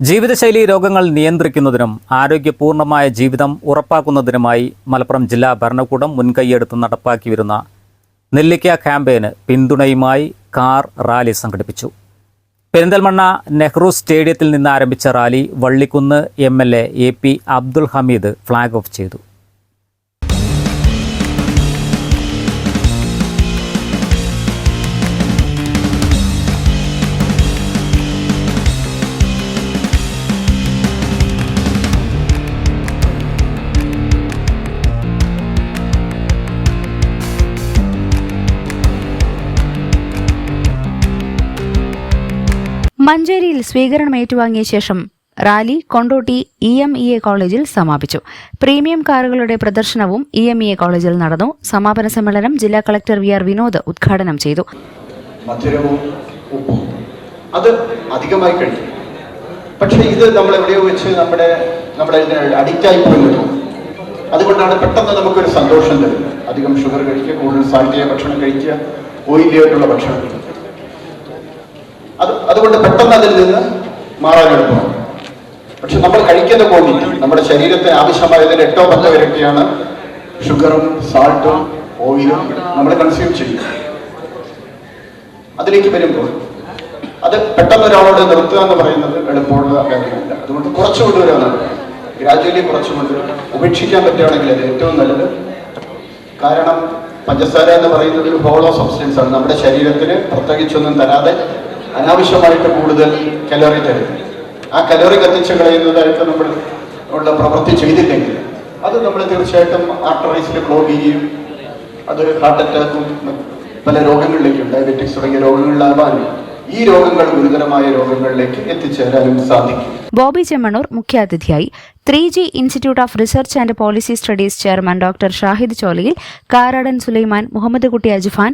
ജീവിതശൈലി രോഗങ്ങൾ നിയന്ത്രിക്കുന്നതിനും ആരോഗ്യപൂർണമായ ജീവിതം ഉറപ്പാക്കുന്നതിനുമായി മലപ്പുറം ജില്ലാ ഭരണകൂടം മുൻകൈയെടുത്ത് നടപ്പാക്കി വരുന്ന നെല്ലിക്ക ക്യാമ്പയിന് പിന്തുണയുമായി കാർ റാലി സംഘടിപ്പിച്ചു. പെരിന്തൽമണ്ണ നെഹ്റു സ്റ്റേഡിയത്തിൽ നിന്ന് ആരംഭിച്ച rally Vallikunnu M L A A P Abdul Hameed flag off ചെയ്തു. മഞ്ചേരിയിൽ സ്വീകരണം ഏറ്റുവാങ്ങിയ ശേഷം rally Kondotty E M E A കോളേജിൽ സമാപിച്ചു. പ്രീമിയം കാറുകളുടെ പ്രദർശനവും ഇ എം ഇ എ കോളേജിൽ നടന്നു. സമാപന സമ്മേളനം ജില്ലാ കളക്ടർ വി ആർ വിനോദ് ഉദ്ഘാടനം ചെയ്തു. അത് അധികമായി കഴിക്കും. പക്ഷേ ഇത് നമ്മൾ എവിടെയോ വെച്ച് നമ്മുടെ നമ്മുടെ അഡിക്റ്റായി പോയി അതുകൊണ്ടാണ് പെട്ടെന്ന് നമുക്കൊരു സന്തോഷം തരുന്നത്. അധികം ഷുഗർ കഴിക്കുക കൂടുതൽ സാൽട്ടിയ ഭക്ഷണം കഴിക്കുക ഓയിലി ആയിട്ടുള്ള ഭക്ഷണം അത് അതുകൊണ്ട് പെട്ടെന്ന് അതിൽ നിന്ന് മാറാൻ എളുപ്പമാണ് പക്ഷെ നമ്മൾ കഴിക്കുന്ന ക്വാണ്ടിറ്റി നമ്മുടെ ശരീരത്തിന് ആവശ്യമായതിൽ എട്ടോ പത്തോ ഇരട്ടിയാണ് ഷുഗറും സാൾട്ടും ഓയിലും നമ്മൾ കൺസ്യൂം ചെയ്യും അതിലേക്ക് വരുമ്പോൾ അത് പെട്ടെന്ന് ഒരാളോട് നിർത്തുക എന്ന് പറയുന്നത് എളുപ്പമുള്ള കാര്യമല്ല. അതുകൊണ്ട് കുറച്ച് കൊണ്ടുവരാനാണ്. ഗ്രാജുവലി കുറച്ച് കൊണ്ടുവരും ഉപേക്ഷിക്കാൻ പറ്റുകയാണെങ്കിൽ അത് ഏറ്റവും നല്ലത്. കാരണം പഞ്ചസാര എന്ന് പറയുന്നത് ഒരു ഹോളോ സബ്സ്റ്റൻസ് ആണ്. നമ്മുടെ ശരീരത്തിന് പ്രത്യേകിച്ചൊന്നും തരാതെ അനാവശ്യമായിട്ട് കൂടുതൽ കലോറി തരുന്നു ആ കലോറി കത്തിച്ച് കളയുന്നതായിട്ട് നമ്മൾ ഉള്ള പ്രവൃത്തി ചെയ്തില്ലെങ്കിൽ അത് നമ്മൾ തീർച്ചയായിട്ടും ആർട്ടറീസിൽ ബ്ലോക്ക് ചെയ്യും അത് ഹാർട്ട് അറ്റാക്കും പല രോഗങ്ങളിലേക്കും ഡയബറ്റിക്സ് തുടങ്ങിയ രോഗങ്ങളിലാവാനും ഈ രോഗങ്ങൾ ഗുരുതരമായ രോഗങ്ങളിലേക്ക് എത്തിച്ചേരാനും സാധിക്കും. ബോബി ചെമ്മണൂർ മുഖ്യാതിഥിയായി three G institute of research and policy studies chairman doctor Shahid Cholayil Karadan Sulaiman Muhammad Kutty Ajfan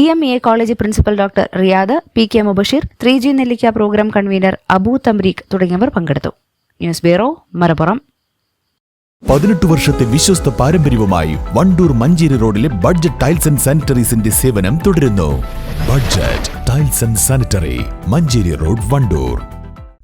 E M A college principal doctor Riyad P K Mubashir three G Nellikka program convener Abu Thamreekh തുടങ്ങിയവർ പങ്കെടുത്തു. News bureau Malappuram. പതിനെട്ട് വർഷത്തെ വിശ്വസ്ത പാരമ്പര്യവുമായി വണ്ടൂർ മഞ്ചേരി റോഡിലെ budget tiles and സാനിറ്ററീസിന്റെ സേവനം തുടരുന്നു. Budget tiles and sanitary Manjeri road Wandoor.